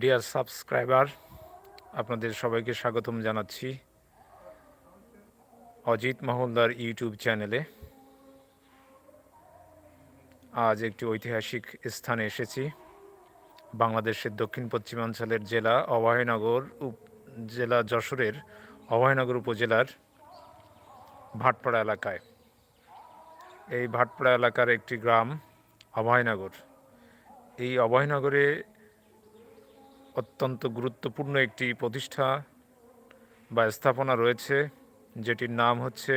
Dear subscriber আপনাদের সবাইকে স্বাগতম জানাচ্ছি অজিত মহলদার ইউটিউব চ্যানেলে। আজ একটি ঐতিহাসিক স্থানে এসেছি, বাংলাদেশের দক্ষিণ পশ্চিমাঞ্চলের জেলা অভয়নগর জেলা যশোরের অভয়নগর উপজেলার ভাটপাড়া এলাকায়। এই ভাটপাড়া এলাকার একটি গ্রাম অভয়নগর। এই অভয়নগরে অত্যন্ত গুরুত্বপূর্ণ একটি প্রতিষ্ঠা বা স্থাপনা রয়েছে, যেটির নাম হচ্ছে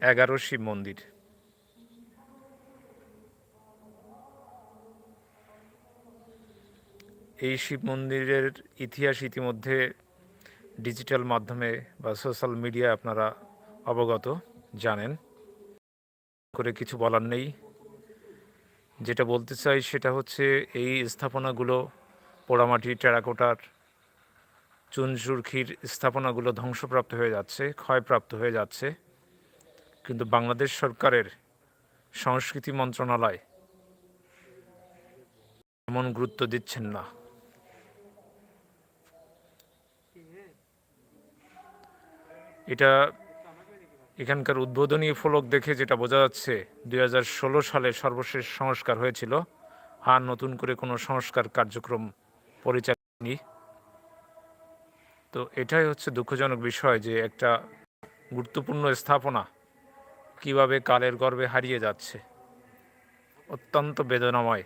এগারো শিব মন্দির। এই শিব মন্দিরের ইতিহাস ইতিমধ্যে ডিজিটাল মাধ্যমে বা সোশ্যাল মিডিয়া আপনারা অবগত, জানেন। করে কিছু বলার নেই। যেটা বলতে চাই সেটা হচ্ছে, এই স্থাপনাগুলো পোড়ামাটি টেরাকোটার চুনসুরখির স্থাপনাগুলো ধ্বংসপ্রাপ্ত হয়ে যাচ্ছে, ক্ষয়প্রাপ্ত হয়ে যাচ্ছে। কিন্তু বাংলাদেশ সরকারের সংস্কৃতি মন্ত্রণালয় এমন গুরুত্ব দিচ্ছেন না। এটা এখানকার উদ্বোধনী ফলক দেখে যেটা বোঝা যাচ্ছে, দুই হাজার ষোলো সালে সর্বশেষ সংস্কার হয়েছিল। আর নতুন করে কোনো সংস্কার কার্যক্রম পরিচালিত হয়নি। তো এটাই হচ্ছে দুঃখজনক বিষয় যে একটা গুরুত্বপূর্ণ স্থাপনা কীভাবে কালের গর্ভে হারিয়ে যাচ্ছে। অত্যন্ত বেদনাময়।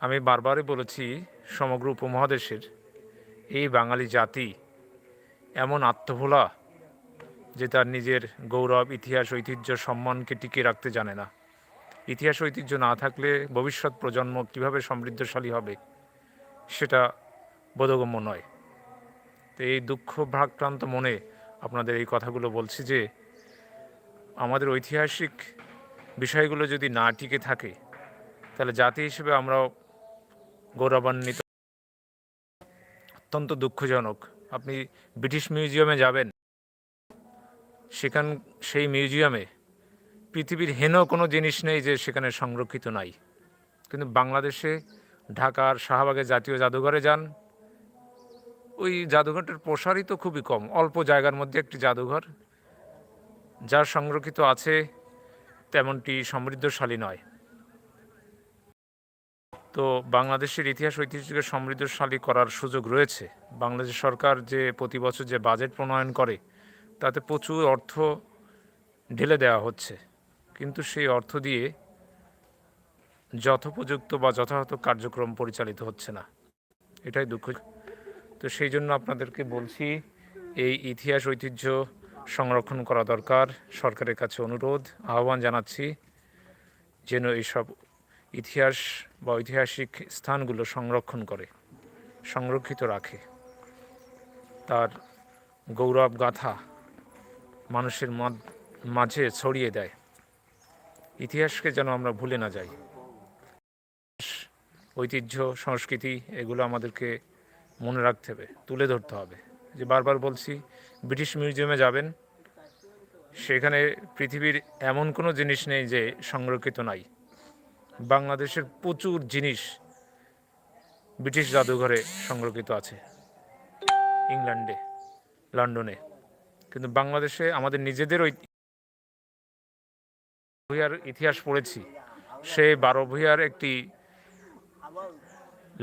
আমি বারবারই বলেছি, সমগ্র উপমহাদেশের এই বাঙালি জাতি এমন আত্মভোলা যে তার নিজের গৌরব, ইতিহাস, ঐতিহ্য, সম্মানকে টিকিয়ে রাখতে জানে না। ইতিহাস, ঐতিহ্য না থাকলে ভবিষ্যৎ প্রজন্ম কীভাবে সমৃদ্ধশালী হবে? সেটা বোধগম্য নয়। তো এই দুঃখ ভারাক্রান্ত মনে আপনাদের এই কথাগুলো বলছি যে, আমাদের ঐতিহাসিক বিষয়গুলো যদি না টিকে থাকে, তাহলে জাতি হিসেবে আমরাও গৌরবান্বিত। অত্যন্ত দুঃখজনক। আপনি ব্রিটিশ মিউজিয়ামে যাবেন, সেখান, সেই মিউজিয়ামে পৃথিবীর হেন কোনো জিনিস নেই যে সেখানে সংরক্ষিত নাই। কিন্তু বাংলাদেশে ঢাকার শাহবাগে জাতীয় জাদুঘরে যান। ওই জাদুঘরটার প্রসারই তো খুবই কম, অল্প জায়গার মধ্যে একটি জাদুঘর। যা সংরক্ষিত আছে তেমনটি সমৃদ্ধশালী নয়। তো বাংলাদেশের ইতিহাস ঐতিহ্যকে সমৃদ্ধশালী করার সুযোগ রয়েছে। বাংলাদেশ সরকার যে প্রতি বছর যে বাজেট প্রণয়ন করে, তাতে প্রচুর অর্থ ঢেলে দেওয়া হচ্ছে। কিন্তু সেই অর্থ দিয়ে যথোপযুক্ত বা যথাযথ কার্যক্রম পরিচালিত হচ্ছে না। এটাই দুঃখ। তো সেই জন্য আপনাদেরকে বলছি, এই ইতিহাস ঐতিহ্য সংরক্ষণ করা দরকার। সরকারের কাছে অনুরোধ, আহ্বান জানাচ্ছি যেন এইসব ইতিহাস বা ঐতিহাসিক স্থানগুলো সংরক্ষণ করে, সংরক্ষিত রাখে। তার গৌরব গাথা মানুষের মাঝ- ছড়িয়ে দেয়। ইতিহাসকে যেন আমরা ভুলে না যাই। ঐতিহ্য, সংস্কৃতি, এগুলো আমাদেরকে মনে রাখতে হবে, তুলে ধরতে হবে। যে বারবার বলছি, ব্রিটিশ মিউজিয়ামে যাবেন, সেখানে পৃথিবীর এমন কোনো জিনিস নেই যে সংরক্ষিত নাই। বাংলাদেশের প্রচুর জিনিস ব্রিটিশ জাদুঘরে সংরক্ষিত আছে। ইংল্যান্ডে, লন্ডনে। কিন্তু বাংলাদেশে আমাদের নিজেদের ওই ভূঁইয়ার ইতিহাস পড়েছি। সে বারো ভূঁইয়ার একটি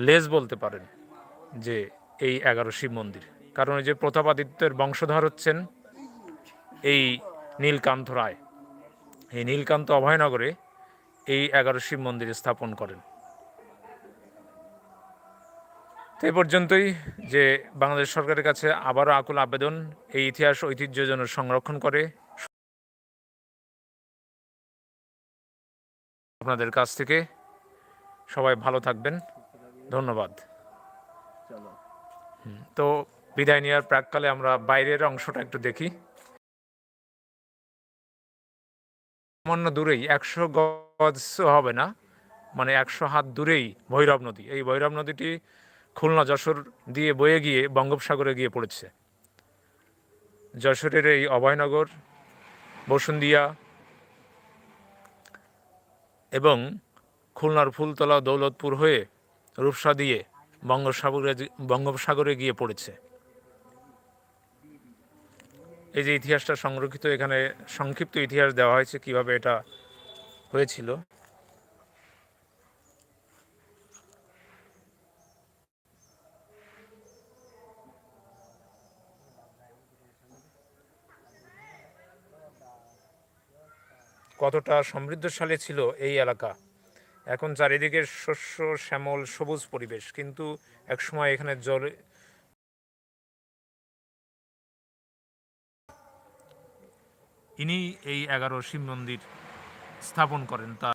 লেজ বলতে পারেন যে এই এগারো শিব মন্দির। কারণ এই যে প্রতাপাদিত্যের বংশধর হচ্ছেন এই নীলকান্ত রায়। এই নীলকান্ত অভয়নগরে এই এগারো শিব মন্দির স্থাপন করেন। তো পর্যন্তই যে বাংলাদেশ সরকারের কাছে আবারও আকুল আবেদন, এই ইতিহাস ঐতিহ্য যেন সংরক্ষণ করে। আপনাদের কাছ থেকে সবাই ভালো থাকবেন। ধন্যবাদ। তো বিদায় নেওয়ার প্রাককালে আমরা বাইরের অংশটা একটু দেখি। সামান্য দূরেই একশো গজ হবে না মানে একশো হাত দূরেই ভৈরব নদী। এই ভৈরব নদীটি খুলনা যশোর দিয়ে বয়ে গিয়ে বঙ্গোপসাগরে গিয়ে পড়েছে। যশোরের এই অভয়নগর বসুন্দিয়া এবং খুলনার ফুলতলা দৌলতপুর হয়ে রূপসা দিয়ে বঙ্গোপসাগরে বঙ্গোপসাগরে গিয়ে পড়েছে। এই যে ইতিহাসটা সংরক্ষিত, এখানে সংক্ষিপ্ত ইতিহাস দেওয়া হয়েছে কীভাবে এটা হয়েছিল। কতটা সমৃদ্ধশালী ছিল এই এলাকা? এখন চারিদিকে শস্য, শ্যামল, সবুজ পরিবেশ, কিন্তু একসময় এখানে জল ইনি এই এগারো শিব মন্দির স্থাপন করেন, তা